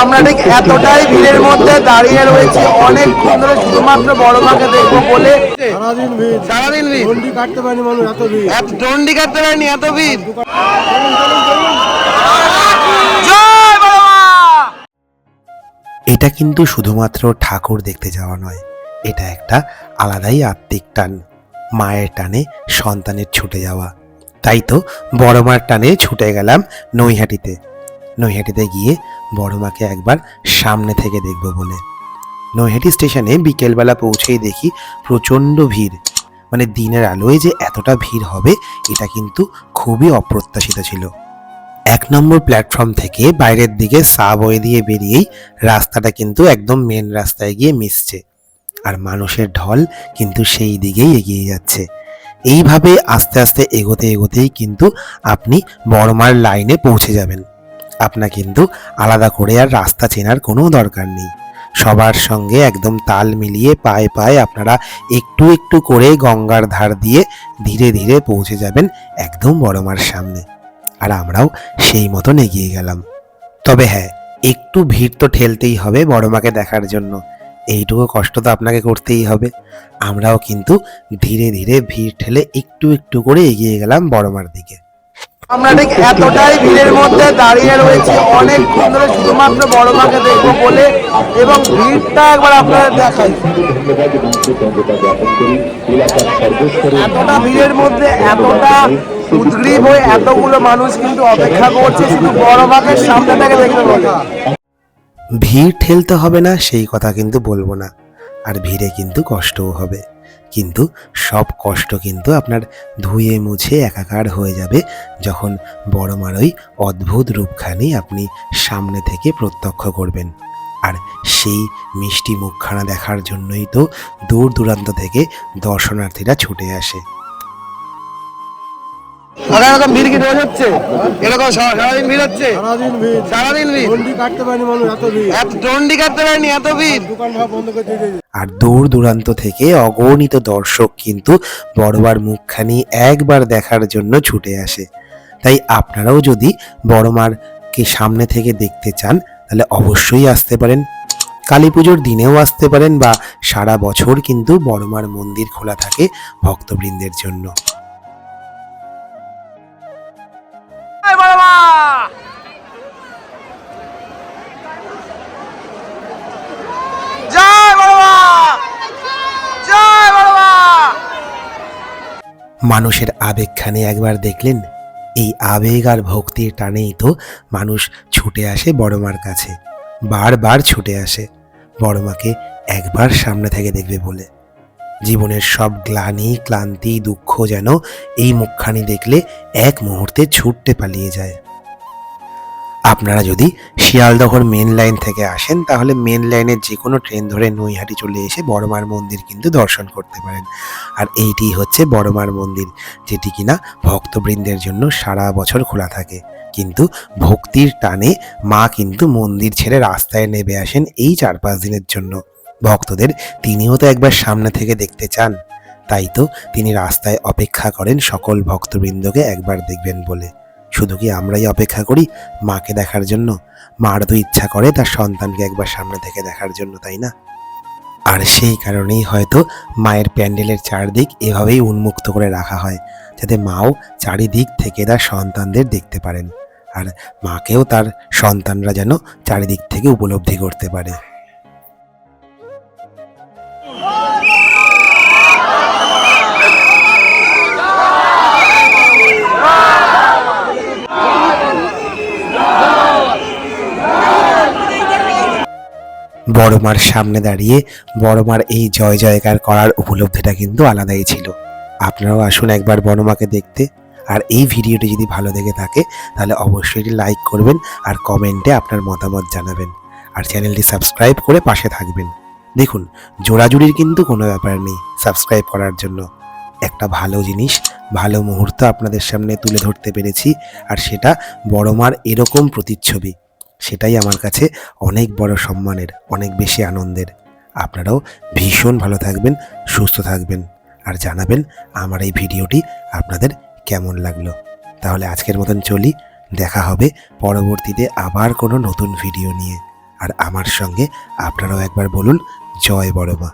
আমরা ঠিক এতটাই ভিড়ের মধ্যে দাঁড়িয়ে রয়েছি অনেকক্ষণ ধরে শুধুমাত্র বড় মাকে দেখব বলে। সারাদিন ভিড়। সারাদিন ভিড়। গন্ডি কাটতে পারেনি মানুষ এত ভিড়। দণ্ডি কাটতে পারেনি এত ভিড়! এটা কিন্তু শুধুমাত্র ঠাকুর দেখতে যাওয়া নয় এটা একটা আলাদাই আত্মিক টান মায়ের টানে সন্তানের ছুটে যাওয়া। তাই তো বড় মার টানে ছুটে গেলাম নৈহাটিতে। নৈহাটিতে গিয়ে বড় মাকে একবার সামনে থেকে দেখব বলে। নৈহাটি স্টেশনে বিকেলবেলা পৌঁছেই দেখি প্রচণ্ড ভিড়। মানে দিনের আলোয় যে এতটা ভিড় হবে, এটা কিন্তু খুবই অপ্রত্যাশিত ছিল। এক নম্বর প্ল্যাটফর্ম থেকে বাইরের দিকে সাবওয়ে দিয়ে বেরিয়েই রাস্তাটা কিন্তু একদম মেন রাস্তায় গিয়ে মিশছে। আর মানুষের ঢল কিন্তু সেই দিকেই এগিয়ে যাচ্ছে। এইভাবে আস্তে আস্তে এগোতে এগোতেই কিন্তু আপনি বড়মার লাইনে পৌঁছে যাবেন। আপনার কিন্তু আলাদা করে আর রাস্তা চেনার কোনো দরকার নেই। সবার সঙ্গে একদম তাল মিলিয়ে পায়ে পায়ে আপনারা একটু একটু করে গঙ্গার ধার দিয়ে ধীরে ধীরে পৌঁছে যাবেন একদম বড়মার সামনে। আর আমরাও সেই মতন এগিয়ে গেলাম। তবে হ্যাঁ একটু ভিড় তো ঠেলতেই হবে বড় মাকে দেখার জন্য। এইটুকু কষ্ট তো আপনাকে করতেই হবে। আমরাও কিন্তু ধীরে ধীরে ভিড় ঠেলে একটু একটু করে এগিয়ে গেলাম বড় মার দিকে। আমরা ঠিক এতটাই ভিড়ের মধ্যে দাঁড়িয়ে রয়েছি অনেকক্ষণ ধরে শুধুমাত্র বড় মাকে দেখব বলে, এবং ভিড়টা একবার আপনাদের দেখাই। এতটা ভিড়ের মধ্যে, এতটা উদ্গ্রীব হয়ে এতগুলো মানুষ কিন্তু অপেক্ষা করছে, শুধু বড় মাকে সামনে থেকে দেখবে বলে ভিড় ঠেলতে হবে না, সেই কথা কিন্তু বলব না। আর ভিড়ে কিন্তু কষ্টও হবে। কিন্তু সব কষ্ট কিন্তু আপনার ধুয়ে মুছে একাকার হয়ে যাবে যখন বড় মার ওই অদ্ভুত রূপখানি আপনি সামনে থেকে প্রত্যক্ষ করবেন। আর সেই মিষ্টি মুখখানা দেখার জন্যই তো দূর দূরান্ত থেকে দর্শনার্থীরা ছুটে আসে। এরকম ভিড় কি রোজ হচ্ছে? এরকম সারাদিন ভিড় হচ্ছে? সারাদিন ভিড়। কাটতে পারেনি মানুষ এত ভিড়। এত দণ্ডি কাটতে পারেনি এত ভিড়? দোকান বন্ধ করে দিয়ে আর দূর দূরান্ত থেকে অগণিত দর্শক কিন্তু বড়বার মুখখানি একবার দেখার জন্য ছুটে আসে। তাই আপনারাও যদি বড়মারকে সামনে থেকে দেখতে চান তাহলে অবশ্যই আসতে পারেন। কালী পুজোর দিনেও আসতে পারেন বা সারা বছর কিন্তু বড়মার মন্দির খোলা থাকে ভক্তবৃন্দের জন্য। মানুষের আবেগখানে একবার দেখলেন, এই আবেগ আর ভক্তির টানেই তো মানুষ ছুটে আসে বড়মার কাছে, বারবার ছুটে আসে। বড়মাকে একবার সামনে থেকে দেখবে বলে। জীবনের সব গ্লানি, ক্লান্তি, দুঃখ যেন এই মুখখানি দেখলে এক মুহূর্তে ছুটতে পালিয়ে যায়। আপনারা যদি শিয়ালদহর মেন লাইন থেকে আসেন, তাহলে মেন লাইনের যে কোনো ট্রেন ধরে নৈহাটি চলে এসে বড়মার মন্দির কিন্তু দর্শন করতে পারেন। আর এইটি হচ্ছে বড়মার মন্দির, যেটি কিনা ভক্তবৃন্দের জন্য সারা বছর খোলা থাকে। কিন্তু ভক্তির টানে মা কিন্তু মন্দির ছেড়ে রাস্তায় নেমে আসেন এই চার পাঁচ দিনের জন্য। ভক্তদের তিনিও তো একবার সামনে থেকে দেখতে চান। তাই তো তিনি রাস্তায় অপেক্ষা করেন সকল ভক্তবৃন্দকে একবার দেখবেন বলে। শুধু কি আমরাই অপেক্ষা করি মাকে দেখার জন্য? মার তো ইচ্ছা করে তার সন্তানকে একবার সামনে থেকে দেখার জন্য, তাই না? আর সেই কারণেই হয়তো মায়ের প্যান্ডেলের চারদিক এভাবেই উন্মুক্ত করে রাখা হয়, যাতে মাও চারিদিক থেকে তার সন্তানদের দেখতে পারেন। আর মাকেও তার সন্তানরা যেন চারিদিক থেকে উপলব্ধি করতে পারে। বড়মার সামনে দাঁড়িয়ে বড়মার এই জয় জয়কার করার উপলব্ধিটা কিন্তু আলাদাই ছিল। আপনারাও আসুন একবার বড়মাকে দেখতে। আর এই ভিডিওটি যদি ভালো লেগে থাকে, তাহলে অবশ্যই লাইক করবেন আর কমেন্টে আপনার মতামত জানাবেন। আর চ্যানেলটি সাবস্ক্রাইব করে পাশে থাকবেন। দেখুন, জোড়াজুড়ির কিন্তু কোনো ব্যাপার নেই সাবস্ক্রাইব করার জন্য। একটা ভালো জিনিস, ভালো মুহূর্ত আপনাদের সামনে তুলে ধরতে পেরেছি, আর সেটা বড়মার এরকম প্রতিচ্ছবি। সেটাই আমার কাছে অনেক বড় সম্মানের, অনেক বেশি আনন্দের। আপনারাও ভীষণ ভালো থাকবেন, সুস্থ থাকবেন আর জানাবেন আমার এই ভিডিওটি আপনাদের কেমন লাগল। তাহলে আজকের মতন চলি, দেখা হবে পরবর্তীতে আবার কোনো নতুন ভিডিও নিয়ে। আর আমার সঙ্গে আপনারাও একবার বলুন, জয় বড় মা